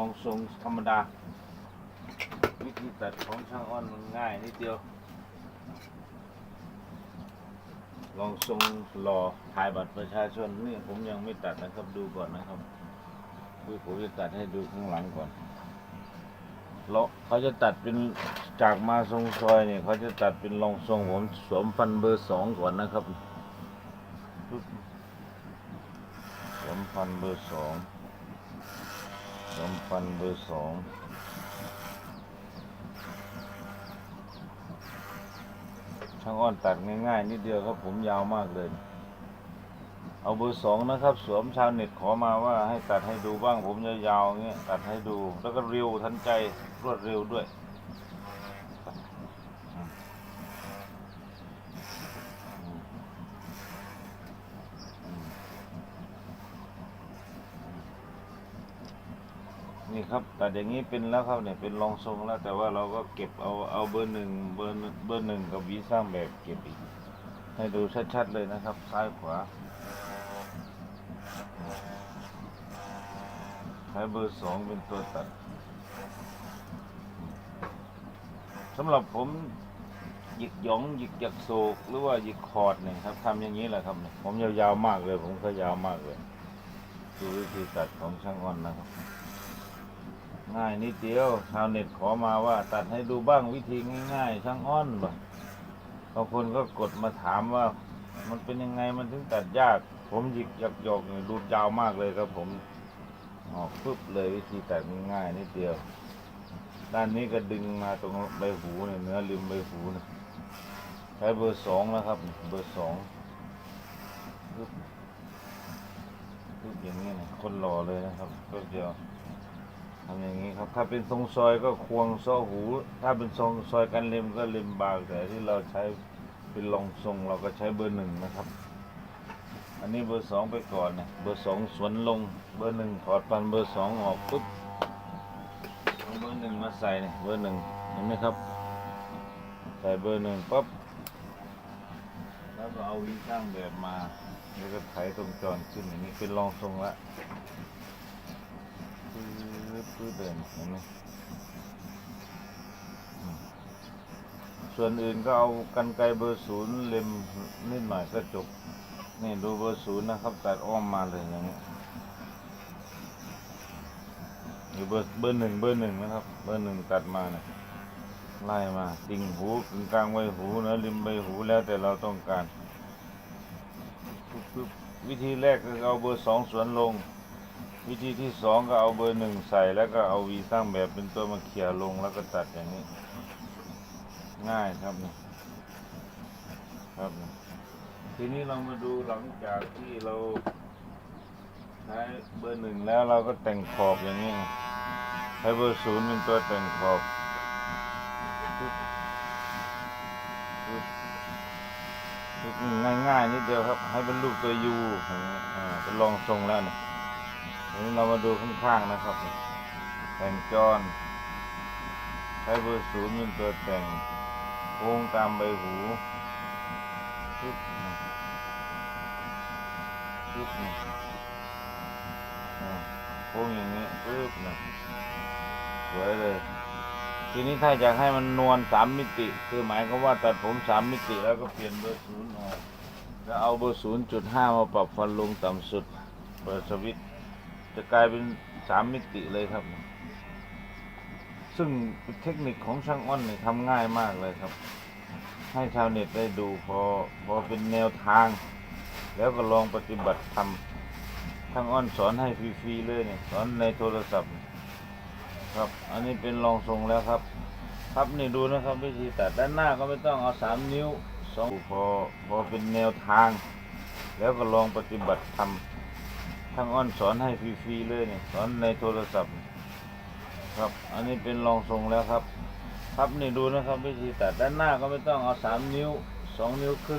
ลองทรงธรรมดา วิธีตัดของช่างอ้อนมันง่ายนิดเดียว ลองทรงหล่อถ่ายบัตรประชาชนนี่ผมยังไม่ตัดนะครับดูก่อนนะครับคือผมจะตัดให้ดูข้างหลังก่อนเลาะเขาจะตัดเป็นจากมาทรงซอยเนี่ยเขาจะตัดเป็นรองทรงผมสวมฟันเบอร์สองก่อนนะครับสวมฟันเบอร์สอง สวมพันเบอร์สองช่างอ้อนตัดง่ายๆนิดเดียวครับผมยาวมากเลย เอาเบอร์สองนะครับ สวมชาวเน็ตขอมาว่าให้ตัดให้ดูบ้างผมยาวๆอย่างเงี้ยตัดให้ดูแล้วก็เร็วทันใจรวดเร็วด้วย นี่ครับตัดอย่างนี้เป็นแล้วครับเนี่ยเป็นรองทรงแล้ว แต่ว่าเราก็เก็บเอาเอาเบอร์หนึ่งเบอร์เบอร์หนึ่งกับวีสร้างแบบเก็บอีก ให้ดูชัดๆเลยนะครับ ซ้ายขวาใช้เบอร์สองเป็นตัวตัดสำหรับผมหยิกหยองหยิกยักโศกหรือว่าหยิกคอร์ดเนี่ยครับทำอย่างนี้แหละครับ ผมยาวๆมากเลย ผมก็ยาวมากเลยดูวิธีตัดของช่างอ้อนนะครับ ง่ายนิดเดียว ชาวเน็ตขอมาว่า ตัดให้ดูบ้างวิธีง่าย ๆ ช่างอ้อนบ่บางคนก็กดมาถามว่า มันเป็นยังไงมันถึงตัดยาก ผมหยิกหยักหยอกเนี่ยดูยาวมากเลยครับผมออกปึ๊บเลยวิธีตัดง่ายนิดเดียว ด้านนี้ก็ดึงมาตรงใบหูเนี่ยเนื้อริมใบหูเนี่ยใช้เบอร์สองนะครับ เบอร์สองปึ๊บปึ๊บอย่างนี้นะคนหล่อเลยนะครับก็เดียว ทำอย่างนี้ครับ ถ้าเป็นทรงซอยก็ควงซ้อหู ถ้าเป็นทรงซอยกันเล็มก็เล็มบางแต่ที่เราใช้เป็นรองทรงเราก็ใช้เบอร์หนึ่งนะครับ อันนี้เบอร์สองไปก่อนนะเบอร์สองสวนลง เบอร์หนึ่งถอดฟันเบอร์สองออกปุ๊บเอาเบอร์หนึ่งมาใส่เนี่ยเบอร์หนึ่งเห็นไหมครับ ใส่เบอร์หนึ่งปั๊บแล้วก็เอาวิช่างแบบมา แล้วก็ไถตรงจรขึ้นอย่างนี้เป็นรองทรงละ ปื๊ดปื๊ดเดินเห็นไหมส่วนอื่นก็เอากันไกเบอร์ศูนย์เล็มนิดหน่อยก็จบนี่ดูเบอร์ศูนย์นะครับตัดอ้อมมาเลยอย่างนี้อยู่เบอร์เบอร์หนึ่งเบอร์หนึ่งนะครับ เบอร์หนึ่งตัดมาเนี่ยไล่มาติ่งหูกึ่งกลางใบหูเนะริมใบหูแล้วแต่เราต้องการ วิธีแรกคือเอาเบอร์สองสวนลง วิธีที่สองก็เอาเบอร์หนึ่งใส่แล้วก็เอาวีสร้างแบบเป็นตัวมาเขี่ยลงแล้วก็ตัดอย่างนี้ ง่ายครับนี่ครับนี่ทีนี้เรามาดูหลังจากที่เราใช้เบอร์หนึ่งแล้วเราก็แต่งขอบอย่างนี้ใช้เบอร์ศูนย์เป็นตัวแต่งขอบง่ายๆนิดเดียวครับ ให้เป็นรูปตัวยูอย่างนี้เป็นรองทรงแล้วเนี่ย นี้เรามาดูข้างๆนะครับแต่งจอนใช้เบอร์ศูนย์เป็นตัวแต่งโค้งตามใบหูปึ๊บนี่ปึ๊บนี่อ่าโค้งอย่างนี้ปึ๊บนี่สวยเลย ทีนี้ถ้าอยากให้มันนวลสามมิติ คือหมายความว่าตัดผมสามมิติแล้วก็เปลี่ยนเบอร์ศูนย์ออกแล้วเอาเบอร์ศูนย์จุดห้ามาปรับฟันลงต่ำสุด เปิดสวิตช์ จะกลายเป็นสามมิติเลยครับ ซึ่งเทคนิคของช่างอ้อนเนี่ยทำง่ายมากเลยครับ ให้ชาวเน็ตได้ดูพอพอเป็นแนวทาง แล้วก็ลองปฏิบัติทำช่างอ้อนสอนให้ฟรีๆเลยเนี่ยสอนในโทรศัพท์ ครับ อันนี้เป็นรองทรงแล้วครับ ครับนี่ดูนะครับวิธีตัดด้านหน้าก็ไม่ต้องเอาสามนิ้วสองพอพอเป็นแนวทาง แล้วก็ลองปฏิบัติทำ ทางอ้อนสอนให้ฟรีๆเลยเนี่ยสอนในโทรศัพท์ ครับ อันนี้เป็นรองทรงแล้วครับ ครับนี่ดูนะครับวิธีตัดด้านหน้าก็ไม่ต้องเอาสามนิ้วสองนิ้วครึ่ง